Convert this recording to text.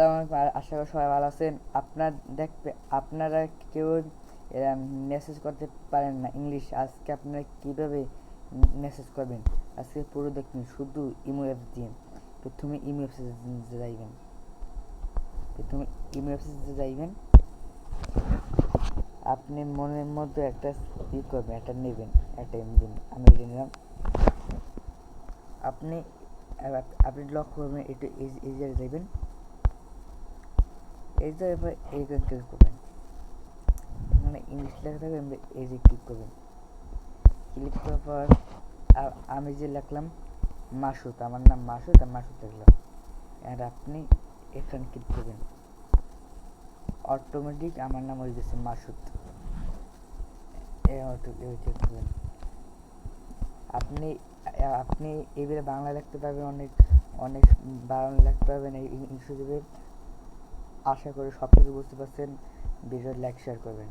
আশা করি সবাই ভালো আছেন। আপনার দেখবে আপনারা কেউ মেসেজ করতে পারেন না ইংলিশ। আজকে আপনারা কীভাবে মেসেজ করবেন? আজকে পুরো দেখবেন শুধু ইমো অ্যাপ দিয়ে। প্রথমে ইমো অ্যাপসে যাইবেন। প্রথমে ইমো অ্যাপসে যাইবেন। আপনি মনের মধ্যে একটা ই করবেন, একটা নেবেন একটা নেবেন আমি নিলাম। আপনি আপনি লক্ষ্য করবেন, একটু এই এই জায়গায় যাইবেন এই যে এবার ক্লিক করবেন মানে ইংলিশ লেখা থাকবে এই ক্লিক করবেন ক্লিক করার পর আমি যে লিখলাম মাসুদ আমার নাম মাসুদ আর মাসুদ লিখলাম আর আপনি এখানে ক্লিক করবেন অটোমেটিক আমার নাম হয়ে গেছে মাসুদ আপনি আপনি এবারে বাংলা লিখতে পারবেন অনেক অনেক বাংলা লিখতে পারবেন এই ইংলিশ আশা করি সব কিছু বুঝতে পারছেন। ভিডিও লাইক শেয়ার করবেন।